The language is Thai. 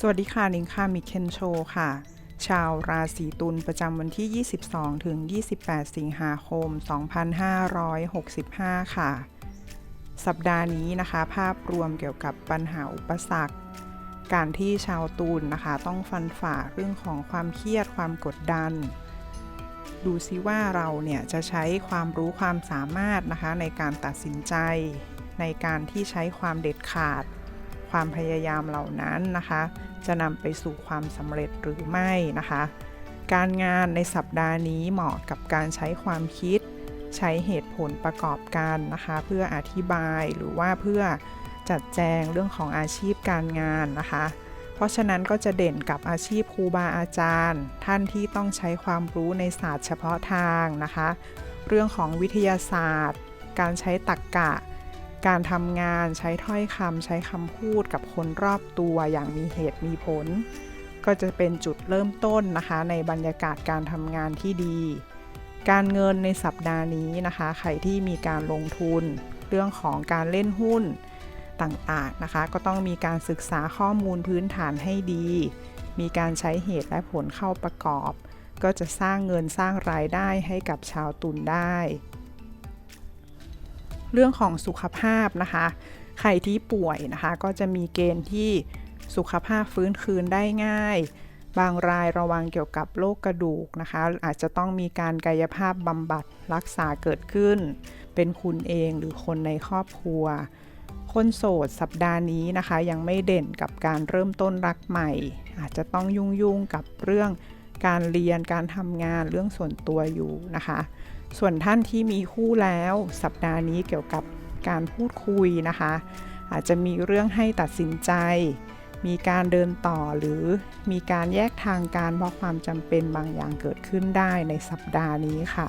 สวัสดีค่ะนิงค่ะมิเคนโชค่ะ ชาวราศีตุลประจำวันที่ 22 ถึง 28 สิงหาคม 2565 ค่ะ สัปดาห์นี้นะคะ ภาพรวมเกี่ยวกับปัญหาอุปสรรค การที่ชาวตุลนะคะ ต้องฟันฝ่าเรื่องของความเครียดความกดดัน ดูซิว่าเราเนี่ยจะใช้ความรู้ความสามารถนะคะในการตัดสินใจ ในการที่ใช้ความเด็ดขาด ความพยายามเหล่านั้นนะคะ จะนำไปสู่ความสำเร็จหรือไม่นะคะ การงานในสัปดาห์นี้เหมาะกับการใช้ความคิด ใช้เหตุผลประกอบกันนะคะ เพื่ออธิบายหรือว่าเพื่อจัดแจงเรื่องของอาชีพการงานนะคะ เพราะฉะนั้นก็จะเด่นกับอาชีพครูบาอาจารย์ ท่านที่ต้องใช้ความรู้ในศาสตร์เฉพาะทางนะคะ เรื่องของวิทยาศาสตร์ การใช้ตรรกกะ การทำงานใช้ถ้อยคำใช้คำพูดกับคนรอบตัวอย่างมีเหตุมีผล ก็จะเป็นจุดเริ่มต้นนะคะ ในบรรยากาศการทำงานที่ดี การเงินในสัปดาห์นี้นะคะ ใครที่มีการลงทุน เรื่องของการเล่นหุ้นต่างๆนะคะ ก็ต้องมีการศึกษาข้อมูลพื้นฐานให้ดี มีการใช้เหตุและผลเข้าประกอบ ก็จะสร้างเงินสร้างรายได้ให้กับชาวตุลได้ เรื่องของสุขภาพนะคะ ใครที่ป่วยนะคะ ก็จะมีเกณฑ์ที่สุขภาพฟื้นคืนได้ง่าย บางรายระวังเกี่ยวกับโรคกระดูกนะคะ อาจจะต้องมีการกายภาพบำบัดรักษาเกิดขึ้น เป็นคุณเองหรือคนในครอบครัว คนโสดสัปดาห์นี้นะคะ ยังไม่เด่นกับการเริ่มต้นรักใหม่ อาจจะต้องยุ่งๆกับเรื่อง การเรียนการทำงานเรื่องส่วนตัวอยู่นะคะ ส่วนท่านที่มีคู่แล้วสัปดาห์นี้เกี่ยวกับการพูดคุยนะคะ อาจจะมีเรื่องให้ตัดสินใจ มีการเดินต่อหรือมีการแยกทางการเพราะความจำเป็นบางอย่างเกิดขึ้นได้ในสัปดาห์นี้ค่ะ